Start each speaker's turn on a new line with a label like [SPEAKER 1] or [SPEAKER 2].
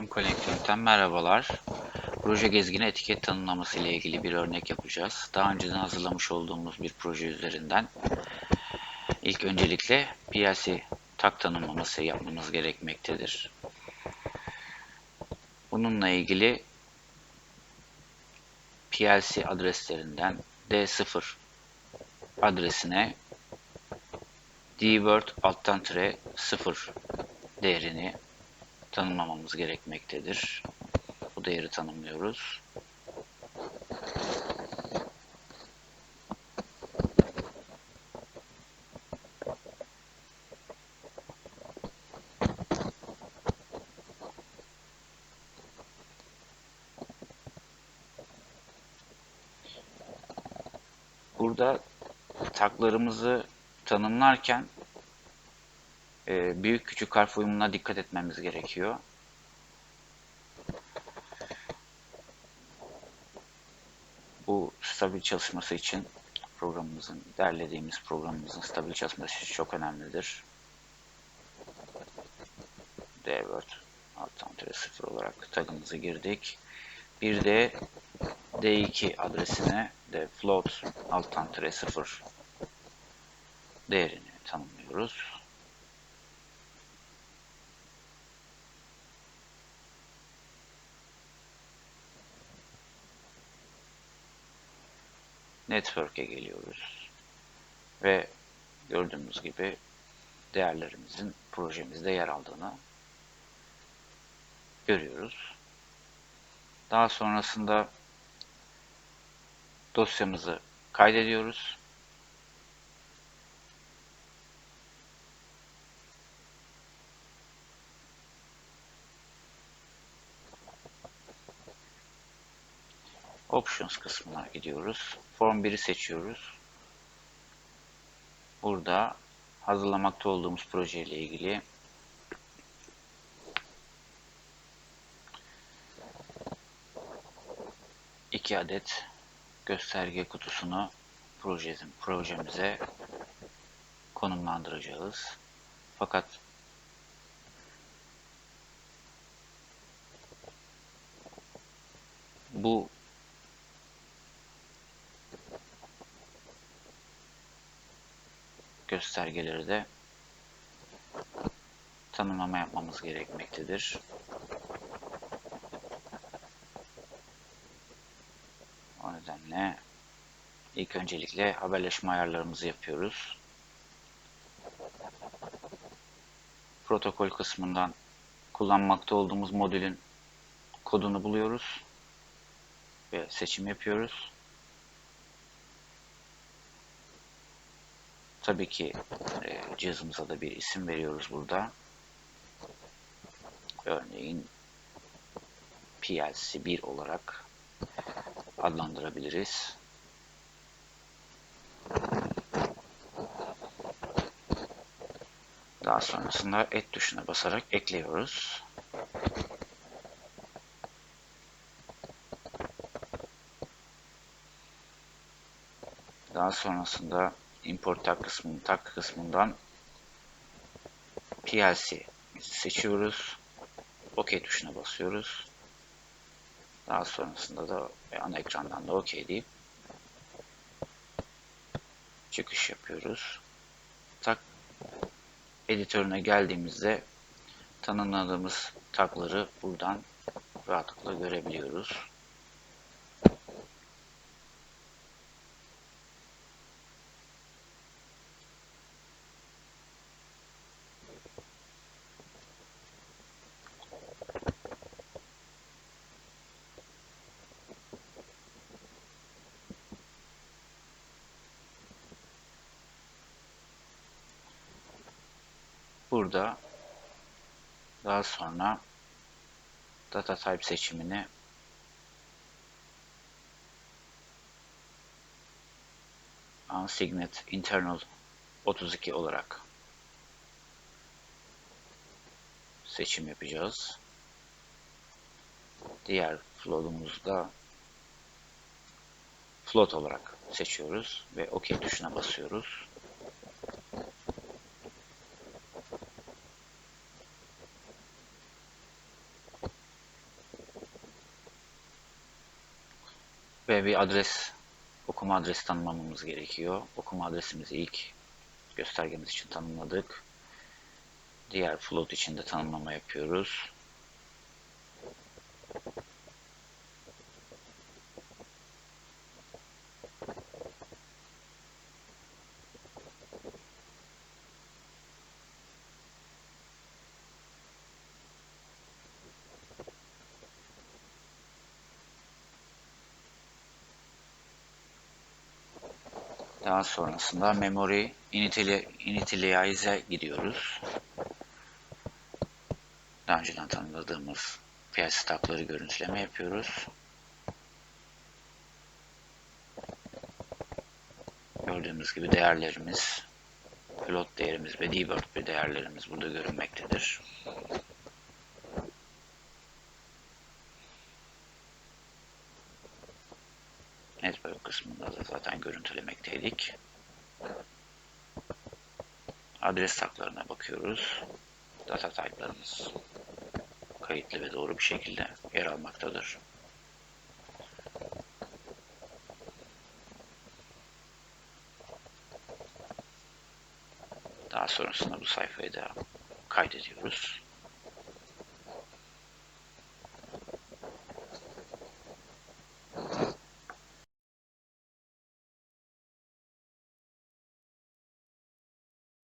[SPEAKER 1] Mconnecting'den merhabalar. Proje gezgini etiket tanımlaması ile ilgili bir örnek yapacağız. Daha önceden hazırlamış olduğumuz bir proje üzerinden ilk öncelikle PLC tak tanımlaması yapmamız gerekmektedir. Bununla ilgili PLC adreslerinden D0 adresine dword alttan tire 0 değerini tanımlamamız gerekmektedir. Bu değeri tanımlıyoruz. Burada taklarımızı tanımlarken e, büyük küçük harf uyumuna dikkat etmemiz gerekiyor. Bu stabil çalışması için programımızın, derlediğimiz programımızın stabil çalışması için çok önemlidir. dword alttan tire 0 olarak tagımızı girdik. Bir de d2 adresine de float alttan tire 0 değerini tanımlıyoruz. Network'e geliyoruz. Ve gördüğümüz gibi değerlerimizin projemizde yer aldığını görüyoruz. Daha sonrasında dosyamızı kaydediyoruz. Options kısmına gidiyoruz. Form 1'i seçiyoruz. Burada hazırlamakta olduğumuz proje ile ilgili iki adet gösterge kutusunu projemizin projemize konumlandıracağız. Fakat bu göstergeleri de tanımlama yapmamız gerekmektedir. O nedenle ilk öncelikle haberleşme ayarlarımızı yapıyoruz. Protokol kısmından kullanmakta olduğumuz modülün kodunu buluyoruz ve seçim yapıyoruz. Tabii ki e, cihazımıza da bir isim veriyoruz burada. Örneğin PLC 1 olarak adlandırabiliriz. Daha sonrasında et tuşuna basarak ekliyoruz. Daha sonrasında import tag kısmının tag kısmından PLC seçiyoruz. OK tuşuna basıyoruz. Daha sonrasında da ana ekrandan da OK deyip çıkış yapıyoruz. Tak editörüne geldiğimizde tanımladığımız tagları buradan rahatlıkla görebiliyoruz. Burada daha sonra data type seçimini unsigned internal 32 olarak seçim yapacağız. Diğer float'umuzu da float olarak seçiyoruz ve OK tuşuna basıyoruz. Ve bir adres okuma adresi tanımlamamız gerekiyor. Okuma adresimizi ilk göstergemiz için tanımladık. Diğer float için de tanımlama yapıyoruz. Daha sonrasında memory initialize'e gidiyoruz. Daha önceden tanımladığımız PL stack'ları görüntüleme yapıyoruz. Gördüğümüz gibi değerlerimiz, float değerimiz ve debug değerlerimiz burada görünmektedir. Network kısmında da zaten görüntülemekteydik. Adres taklarına bakıyoruz. Data type'larımız kayıtlı ve doğru bir şekilde yer almaktadır. Daha sonrasında bu sayfayı da kaydediyoruz.